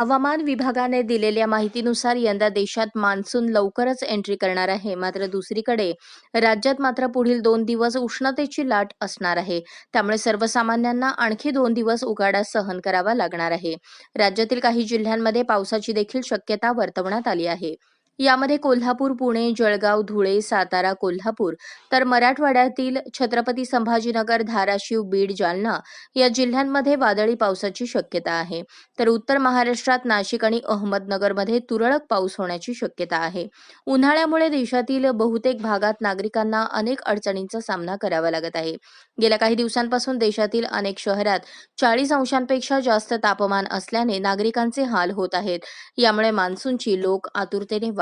हवामान विभागाने दिलेल्या माहितीनुसार यंदा देशात मान्सून लवकरच एंट्री करणार आहे. मात्र दुसरीकडे राज्यात मात्र पुढील दोन दिवस उष्णतेची लाट असणार आहे. त्यामुळे सर्वसामान्यांना आणखी दोन दिवस उगाडा सहन करावा लागणार आहे. राज्यातील काही जिल्ह्यांमध्ये पावसाची देखील शक्यता वर्तवण्यात आली आहे. यामध्ये कोल्हापूर पुणे जळगाव धुळे सातारा कोल्हापूर तर मराठवाड्यातील छत्रपती संभाजीनगर धाराशिव बीड जालना या जिल्ह्यांमध्ये वादळी पावसाची शक्यता आहे. तर उत्तर महाराष्ट्रात नाशिक आणि अहमदनगरमध्ये तुरळक पाऊस होण्याची शक्यता आहे. उन्हाळ्यामुळे देशातील बहुतेक भागात नागरिकांना अनेक अडचणींचा सामना करावा लागत आहे. गेल्या काही दिवसांपासून देशातील अनेक शहरात चाळीस अंशांपेक्षा जास्त तापमान असल्याने नागरिकांचे हाल होत आहेत. यामुळे मान्सूनची लोक आतुरतेने